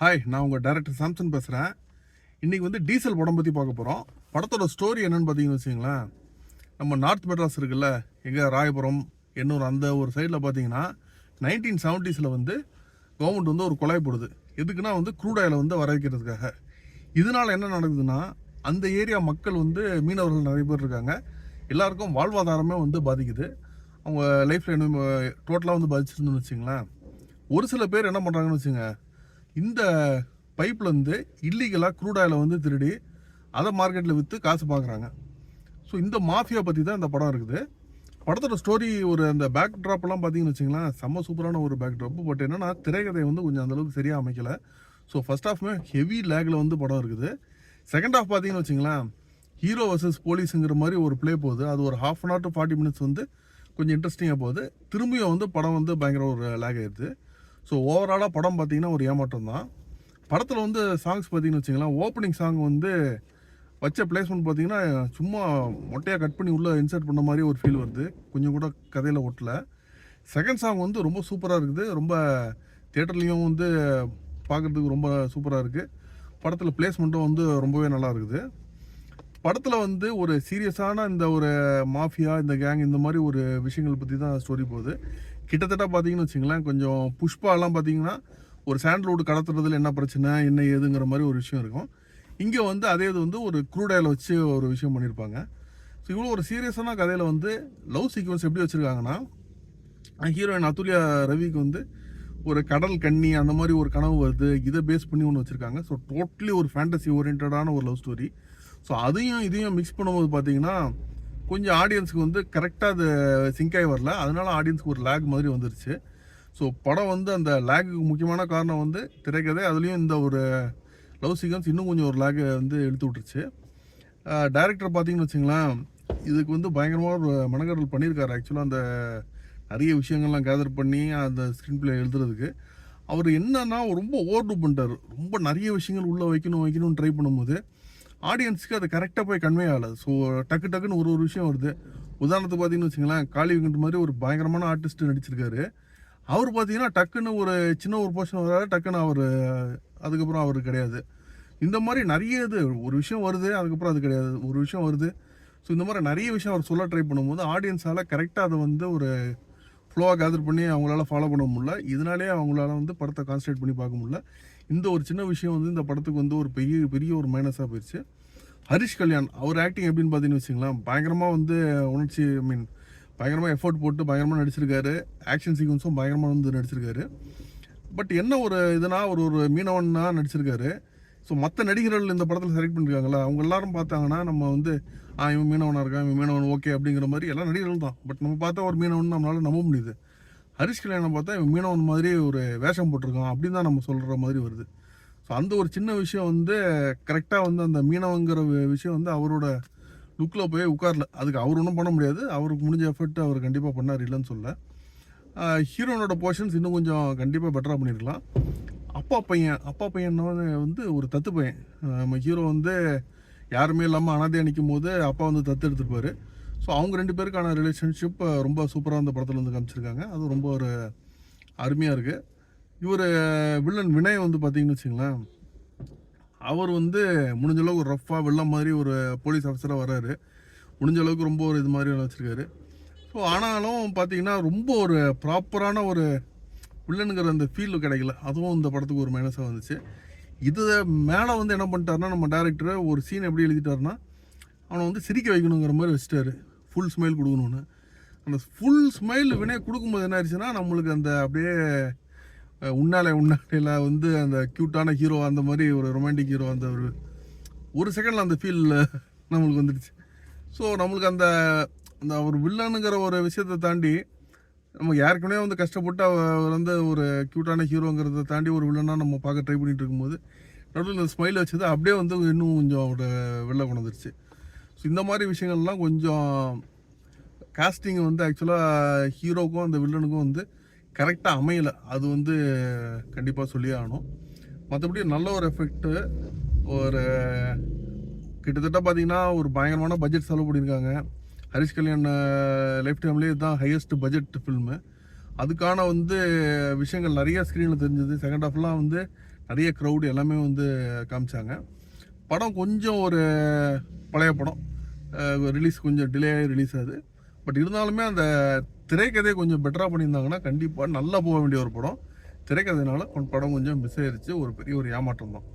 Hi நான் உங்கள் director Samson பேசுகிறேன் இன்றைக்கி வந்து டீசல் படம் பற்றி பார்க்க போகிறோம் படத்தோட ஸ்டோரி என்னன்னு பார்த்தீங்கன்னு வச்சுங்களேன் நம்ம நார்த் மெட்ராஸ் இருக்குல்ல எங்கே ராயபுரம் எண்ணூர் அந்த ஒரு சைடில் பார்த்தீங்கன்னா நைன்டீன் செவன்ட்டீஸில் வந்து கவர்மெண்ட் வந்து ஒரு கொலை போடுது. எதுக்குன்னா வந்து க்ரூட் ஆயில் வந்து வர வைக்கிறதுக்காக. இதனால் என்ன நடக்குதுன்னா அந்த ஏரியா மக்கள் வந்து மீனவர்கள் நிறைய பேர் இருக்காங்க. எல்லாருக்கும் வாழ்வாதாரமே வந்து பாதிக்குது. அவங்க லைஃப்பில் என்ன டோட்டலாக வந்து பாதிச்சிருந்துன்னு வச்சுங்களேன் ஒரு சில பேர் என்ன பண்ணுறாங்கன்னு வச்சுங்க இந்த பைப்லேருந்து இல்லீகலாக க்ரூட் ஆயிலை வந்து திருடி அதை மார்க்கெட்டில் விற்று காசு பார்க்குறாங்க. ஸோ இந்த மாஃபியா பற்றி தான் இந்த படம் இருக்குது. படத்தோட ஸ்டோரி ஒரு அந்த பேக் ட்ராப்லாம் பார்த்தீங்கன்னு வச்சிங்களேன் செம்ம சூப்பரான ஒரு பேக் ட்ராப் பட் என்னென்னா திரைக்கதை வந்து கொஞ்சம் அந்தளவுக்கு சரியாக அமைக்கலை. ஸோ ஃபஸ்ட் ஹாஃப்மே ஹெவி லேக்கில் வந்து படம் இருக்குது. செகண்ட் ஹாஃப் பார்த்தீங்கன்னு வச்சிங்களேன் ஹீரோ வர்சஸ் போலீஸுங்கிற மாதிரி ஒரு ப்ளே போகுது. அது ஒரு half an hour to forty minutes வந்து கொஞ்சம் இன்ட்ரெஸ்டிங்காக போகுது. திரும்பியும் வந்து படம் வந்து பயங்கர ஒரு லேக் ஆயிடுது ஸோ ஓவராலாக படம் பார்த்தீங்கன்னா ஒரு ஏமாற்றம் தான் படத்தில் வந்து சாங்ஸ் பார்த்தீங்கன்னு வச்சுங்களேன் ஓப்பனிங் சாங் வந்து வச்ச பிளேஸ்மெண்ட் பார்த்தீங்கன்னா சும்மா மொட்டையாக கட் பண்ணி உள்ளே இன்சர்ட் பண்ண மாதிரி ஒரு ஃபீல் வருது. கொஞ்சம் கூட கதையில் ஒட்டல. செகண்ட் சாங் வந்து ரொம்ப சூப்பராக இருக்குது. ரொம்ப தேட்டர்லேயும் வந்து பார்க்குறதுக்கு ரொம்ப சூப்பராக இருக்குது படத்தில் பிளேஸ்மெண்ட்டும் வந்து ரொம்பவே நல்லா இருக்குது. படத்தில் வந்து ஒரு சீரியஸான இந்த ஒரு மாஃபியா இந்த கேங் இந்த மாதிரி ஒரு விஷயங்கள் பற்றி தான் ஸ்டோரி போகுது. கிட்டத்தட்ட பார்த்தீங்கன்னு வச்சுங்களேன் கொஞ்சம் புஷ்பாலாம் பார்த்தீங்கன்னா ஒரு சாண்ட்லவுட் கடத்துறதுல என்ன பிரச்சனை என்ன ஏதுங்கிற மாதிரி ஒரு விஷயம் இருக்கும். இங்கே வந்து அதே இது வந்து ஒரு க்ரூடாயில் வச்சு ஒரு விஷயம் பண்ணியிருப்பாங்க ஸோ இவ்வளோ ஒரு சீரியஸான கதையில் வந்து லவ் சீக்வன்ஸ் எப்படி வச்சுருக்காங்கன்னா ஹீரோயின் அதுல்யா ரவிக்கு வந்து ஒரு கடல் கன்னி அந்த மாதிரி ஒரு கனவு வருது. இதை பேஸ் பண்ணி ஒன்று வச்சுருக்காங்க. ஸோ டோட்டலி ஒரு ஃபேண்டசி ஓரியன்டான ஒரு லவ் ஸ்டோரி ஸோ அதையும் இதையும் மிக்ஸ் பண்ணும்போது பார்த்தீங்கன்னா கொஞ்சம் ஆடியன்ஸுக்கு வந்து கரெக்டாக அது சிங்க் ஆகி வரல. அதனால ஆடியன்ஸுக்கு ஒரு லேக் மாதிரி வந்துருச்சு. ஸோ படம் வந்து அந்த லேக்குக்கு முக்கியமான காரணம் வந்து திரைக்கதை. அதுலேயும் இந்த ஒரு லவ் சீக்வன்ஸ் இன்னும் கொஞ்சம் ஒரு லேக்கை வந்து இழுத்து விட்டுருச்சு. டைரக்டர் பார்த்தீங்கன்னு வச்சுங்களேன் இதுக்கு வந்து பயங்கரமாக ஒரு மனக்கடல் பண்ணியிருக்காரு. ஆக்சுவலாக அந்த நிறைய விஷயங்கள்லாம் கேதர் பண்ணி அந்த ஸ்க்ரீன் பிளே எழுதுறதுக்கு. அவர் என்னன்னா ரொம்ப ஓவர்டு பண்ணிட்டார். ரொம்ப நிறைய விஷயங்கள் உள்ளே வைக்கணும் வைக்கணும்னு ட்ரை பண்ணும்போது ஆடியன்ஸுக்கு அது கரெக்டாக போய் கன்வே ஆகலை. ஸோ டக்கு டக்குன்னு ஒரு ஒரு விஷயம் வருது. உதாரணத்துக்கு பார்த்தீங்கன்னு வச்சுங்களேன் காளி வெங்கட் மாதிரி ஒரு பயங்கரமான ஆர்டிஸ்ட் நடிச்சிருக்காரு. அவர் பார்த்தீங்கன்னா டக்குன்னு ஒரு சின்ன ஒரு போர்ஷன் வராது டக்குன்னு அவர் அதுக்கப்புறம் அவர் கிடையாது. இந்த மாதிரி நிறைய இது ஒரு விஷயம் வருது அதுக்கப்புறம் அது கிடையாது. ஒரு விஷயம் வருது. ஸோ இந்த மாதிரி நிறைய விஷயம் அவர் சொல்ல ட்ரை பண்ணும்போது ஆடியன்ஸால் கரெக்டாக அதை வந்து ஒரு ஃப்ளோவாக கேதர் பண்ணி அவங்களால ஃபாலோ பண்ண முடியல. இதனாலே அவங்களால வந்து படத்தை கான்சன்ட்ரேட் பண்ணி பார்க்க முடியல. இந்த ஒரு சின்ன விஷயம் வந்து இந்த படத்துக்கு வந்து ஒரு பெரிய பெரிய ஒரு மைனஸாக போயிடுச்சு ஹரிஷ் கல்யாண் அவர் ஆக்டிங் எப்படின்னு பார்த்தீங்கன்னு வச்சுங்களேன் பயங்கரமாக வந்து உணர்ச்சி ஐ மீன் பயங்கரமாக எஃபோர்ட் போட்டு பயங்கரமாக நடிச்சிருக்காரு. ஆக்ஷன் சீக்வன்ஸும் பயங்கரமாக வந்து நடிச்சிருக்காரு. பட் என்ன ஒரு இதுனா ஒரு ஒரு மீனவன்னா நடிச்சிருக்காரு. ஸோ மற்ற நடிகர்கள் இந்த படத்தில் செலக்ட் பண்ணியிருக்காங்களா அவங்க எல்லாரும் பார்த்தாங்கன்னா நம்ம வந்து ஆ இவன் மீனவனாக இருக்கான் இவன் மீனவன் ஓகே அப்படிங்கிற மாதிரி எல்லா நடிகர்கள் தான். பட் நம்ம பார்த்தா ஒரு மீனவன் நம்மளால் நம்ப முடியுது. ஹரிஷ் கல்யாணம் பார்த்தா இவன் மீனவன் மாதிரி ஒரு வேஷம் போட்டிருக்கான் அப்படின்னு தான் நம்ம சொல்கிற மாதிரி வருது. ஸோ அந்த ஒரு சின்ன விஷயம் வந்து கரெக்டாக வந்து அந்த மீனவங்கிற விஷயம் வந்து அவரோட லுக்கில் போய் உட்காரல. அதுக்கு அவர் ஒன்றும் பண்ண முடியாது. அவருக்கு முடிஞ்ச எஃபர்ட் அவர் கண்டிப்பாக பண்ணார் இல்லைன்னு சொல்ல. ஹீரோனோட போர்ஷன்ஸ் இன்னும் கொஞ்சம் கண்டிப்பாக பெட்டராக பண்ணியிருக்கலாம் அப்பா பையன் அப்பா பையன் வந்து ஒரு தத்து பையன். நம்ம ஹீரோ வந்து யாருமே இல்லாமல் அனாதையாக நிற்கும் போது அப்பா வந்து தத்து எடுத்துருப்பாரு ஸோ அவங்க ரெண்டு பேருக்கான ரிலேஷன்ஷிப் ரொம்ப சூப்பராக அந்த படத்தில் வந்து காமிச்சிருக்காங்க. அது ரொம்ப ஒரு அருமையாக இருக்குது இவர் வில்லன் வினய் வந்து பார்த்தீங்கன்னு வச்சுங்களேன் அவர் வந்து முடிஞ்ச அளவுக்கு ஒரு ரஃப்பாக வெள்ளம் மாதிரி ஒரு போலீஸ் ஆஃபீஸராக வராரு முடிஞ்ச அளவுக்கு ரொம்ப ஒரு இது மாதிரி வச்சுருக்காரு. ஸோ ஆனாலும் பார்த்தீங்கன்னா ரொம்ப ஒரு ப்ராப்பரான ஒரு வில்லனுங்கிற அந்த ஃபீல் கிடைக்கல. அதுவும் இந்த படத்துக்கு ஒரு மைனஸாக வந்துச்சு. இது மேலே வந்து என்ன பண்ணிட்டாருன்னா நம்ம டேரக்டர் ஒரு சீன் எப்படி எழுதிட்டாருன்னா அவனை வந்து சிரிக்க வைக்கணுங்கிற மாதிரி வச்சுட்டாரு. ஃபுல் ஸ்மைல் கொடுக்கணும்னு அந்த ஃபுல் ஸ்மைல் வினய் கொடுக்கும்போது என்ன ஆயிடுச்சுன்னா நம்மளுக்கு அந்த அப்படியே உன்னாலே உன்னாலையில் வந்து அந்த க்யூட்டான ஹீரோ அந்த மாதிரி ஒரு ரொமான்டிக் ஹீரோ அந்த ஒரு ஒரு செகண்டில் அந்த ஃபீல் நம்மளுக்கு வந்துடுச்சு. ஸோ நம்மளுக்கு அந்த அந்த ஒரு வில்லனுங்கிற ஒரு விஷயத்தை தாண்டி நம்ம ஏற்கனவே வந்து கஷ்டப்பட்டு அவர் வந்து ஒரு க்யூட்டான ஹீரோங்கிறத தாண்டி ஒரு வில்லனாக நம்ம பார்க்க ட்ரை பண்ணிகிட்டு இருக்கும்போது நடுவில் இந்த ஸ்மைல் வச்சது அப்படியே வந்து இன்னும் கொஞ்சம் அவரோட வெளில கொண்டு வந்துருச்சு. ஸோ இந்த மாதிரி விஷயங்கள்லாம் கொஞ்சம் காஸ்டிங் வந்து ஆக்சுவலாக ஹீரோக்கும் அந்த வில்லனுக்கும் வந்து கரெக்டாக அமையலை. அது வந்து கண்டிப்பாக சொல்லியே ஆகணும். மற்றபடி நல்ல ஒரு எஃபெக்ட்டு ஒரு கிட்டத்தட்ட பார்த்தீங்கன்னா ஒரு பயங்கரமான பட்ஜெட் செலவு பண்ணியிருக்காங்க. ஹரிஷ் கல்யாண் லைஃப் டைம்லேயே இதுதான் ஹையஸ்ட் பட்ஜெட் ஃபில்மு அதுக்கான வந்து விஷயங்கள் நிறைய ஸ்க்ரீனில் தெரிஞ்சது. செகண்ட் ஹாஃப்லாம் வந்து நிறைய க்ரௌடு எல்லாமே வந்து காமிச்சாங்க. படம் கொஞ்சம் ஒரு பழைய படம். ரிலீஸ் கொஞ்சம் டிலே ஆகி ரிலீஸ் ஆகுது. பட் இருந்தாலுமே அந்த திரைக்கதையை கொஞ்சம் பெட்டராக பண்ணியிருந்தாங்கன்னா கண்டிப்பாக நல்லா போக வேண்டிய ஒரு படம். திரைக்கதையினால படம் கொஞ்சம் மிஸ் ஆயிடுச்சு ஒரு பெரிய ஒரு ஏமாற்றம் தான்.